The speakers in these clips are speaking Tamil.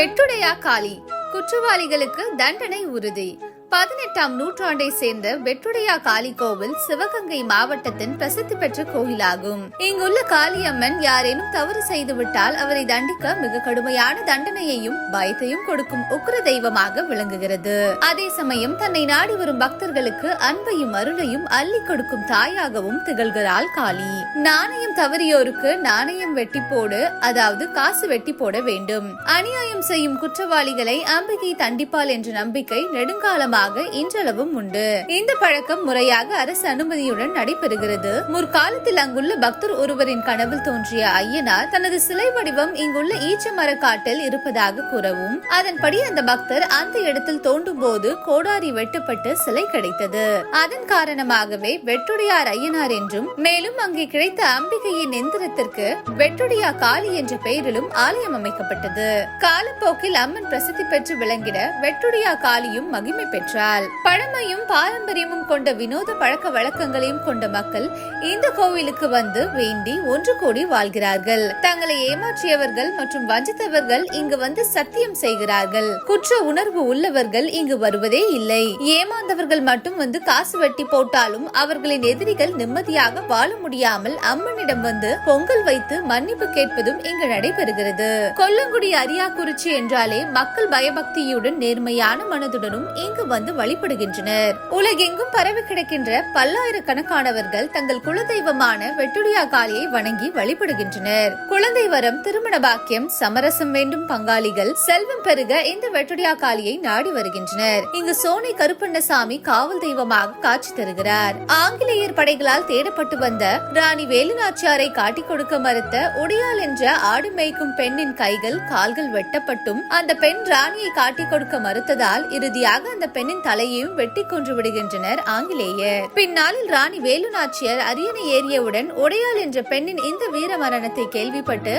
வெட்டுடையா காளி? குற்றவாளிகளுக்கு தண்டனை உறுதி. பதினெட்டாம் நூற்றாண்டை சேர்ந்த வெற்றுடையா காளி கோவில் சிவகங்கை மாவட்டத்தின் பிரசித்தி பெற்ற கோயிலாகும். இங்குள்ள காளியம்மன் யாரேனும் தவறு செய்துவிட்டால் அவரை தண்டிக்க மிக கடுமையான தண்டனையையும் பயத்தையும் கொடுக்கும் உக்ர தெய்வமாக விளங்குகிறது. அதே சமயம் தன்னை நாடி வரும் பக்தர்களுக்கு அன்பையும் அருளையும் அள்ளி கொடுக்கும் தாயாகவும் திகழ்கிறாள் காளி. நாணயம் தவறியோருக்கு நாணயம் வெட்டி போடு அதாவது காசு வெட்டி போட வேண்டும். அநியாயம் செய்யும் குற்றவாளிகளை அம்பிகை தண்டிப்பாள் என்ற நம்பிக்கை நெடுங்காலமாக இன்றளவும் உண்டு. இந்த பழக்கம் முறையாக அரசு அனுமதியுடன் நடைபெறுகிறது. முற்காலத்தில் அங்குள்ள பக்தர் ஒருவரின் கனவில் தோன்றிய ஐயனார் தனது சிலை வடிவம் இங்குள்ள ஈச்சமர காட்டில் இருப்பதாக கூறவும் அதன்படி அந்த பக்தர் அந்த இடத்தில் தோண்டும் போது கோடாரி வெட்டப்பட்டு சிலை கிடைத்தது. அதன் காரணமாகவே வெட்டுடையார் ஐயனார் என்றும் மேலும் அங்கே கிடைத்த அம்பிகையின் எந்திரத்திற்கு வெட்டுடையா காளி என்ற பெயரிலும் ஆலயம் அமைக்கப்பட்டது. காலப்போக்கில் அம்மன் பிரசித்தி பெற்று விளங்கிட வெட்டுடையா காளியும் மகிமை பெற்றாள் பழமையும் பாரம்பரியமும் கொண்ட வினோத பழக்க வழக்கங்களையும் கொண்ட மக்கள் இந்த கோவிலுக்கு வந்து வேண்டி ஒன்று கூடி வாழ்கிறார்கள். தங்களை ஏமாற்றியவர்கள் மற்றும் வஞ்சித்தவர்கள் இங்கு வந்து சத்தியம் செய்கிறார்கள். குற்ற உணர்வு உள்ளவர்கள் இங்கு வருவதே இல்லை. ஏமாந்தவர்கள் மட்டும் வந்து காசு வெட்டி போட்டாலும் அவர்களின் எதிரிகள் நிம்மதியாக வாழ முடியாமல் அம்மனிடம் வந்து பொங்கல் வைத்து மன்னிப்பு கேட்பதும் இங்கு நடைபெறுகிறது. கொல்லங்குடி அரியாக்குறிச்சி என்றாலே மக்கள் பயபக்தியுடன் நேர்மையான மனதுடனும் இங்கு வந்து வந்து வழிபடுகின்றனர். உலகெங்கும் பரவி கிடக்கின்ற பல்லாயிரக்கணக்கானவர்கள் தங்கள் குலதெய்வமான வெட்டுடியா காளியை வணங்கி வழிபடுகின்றனர். குழந்தை வரம் திருமண பாக்கியம் சமரசம் வேண்டும் பங்காளிகள் செல்வம் பெருக இந்த வெட்டுடியா காளியை நாடி வருகின்றனர். இங்கு சோனை கருப்பண்ணசாமி காவல் தெய்வமாக காட்சி தருகிறார். ஆங்கிலேயர் படைகளால் தேடப்பட்டு வந்த ராணி வேலுநாச்சியாரை காட்டிக் கொடுக்க மறுத்த உடையாள் என்ற ஆடு மேய்க்கும் பெண்ணின் கைகள் கால்கள் வெட்டப்பட்டும். அந்த பெண் ராணியை காட்டிக் கொடுக்க மறுத்ததால் இறுதியாக அந்த பெண் பெண்ணின் தலையையும் வெட்டி கொன்று விடுகின்றனர் ஆங்கிலேயர். பின்னாளில் ராணி வேலுநாச்சியார் அரியணை ஏறியவுடன் உடையாள் என்ற பெண்ணின் இந்த வீர மரணத்தை கேள்விப்பட்டு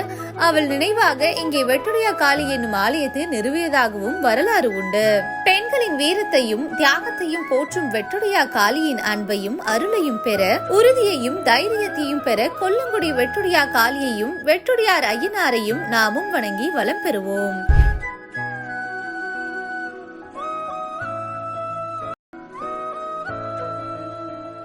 அவள் நினைவாக இங்கே வெட்டுடையா காளி என்னும் ஆலயத்தை நிறுவியதாகவும் வரலாறு உண்டு. பெண்களின் வீரத்தையும் தியாகத்தையும் போற்றும் வெட்டுடையா காளியின் அன்பையும் அருளையும் பெற உறுதியையும் தைரியத்தையும் பெற கொல்லங்குடி வெட்டுடையா காளியையும் வெட்டுடையார் ஐயனாரையும் நாமும் வணங்கி வளம் பெறுவோம்.